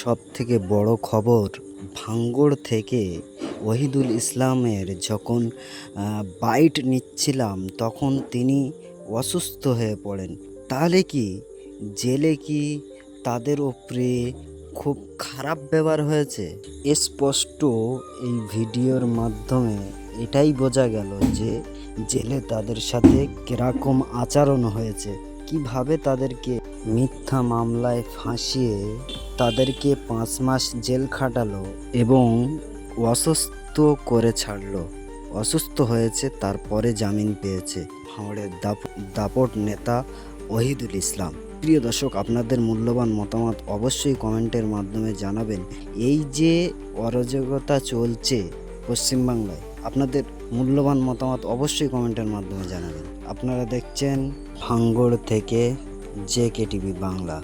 সব থেকে বড় খবর ভাঙ্গড় থেকে ওহিদুল ইসলামের যখন বাইট নিচ্ছিলাম, তখন তিনি অসুস্থ হয়ে পড়েন। তাহলে কি জেলে কি তাদের ওপরে খুব খারাপ ব্যবহার হয়েছে? স্পষ্ট এই ভিডিওর মাধ্যমে এটাই বোঝা গেল যে জেলে তাদের সাথে কীরকম আচরণ হয়েছে। কীভাবে তাদেরকে মিথ্যা মামলায় ফাঁসিয়ে তাদেরকে পাঁচ মাস জেল খাটালো এবং অসুস্থ করে ছাড়লো। অসুস্থ হয়েছে, তারপরে জামিন পেয়েছে দাপ- দাপট নেতা ওহিদুল ইসলাম। প্রিয় দর্শক, আপনাদের মূল্যবান মতামত অবশ্যই কমেন্টের মাধ্যমে জানাবেন। এই যে অরাজকতা চলছে পশ্চিমবাংলায়, আপনাদের মূল্যবান মতামত অবশ্যই কমেন্টের মাধ্যমে জানাবেন। আপনারা দেখছেন ভাঙ্গড় থেকে জে কে টিভি বাংলা।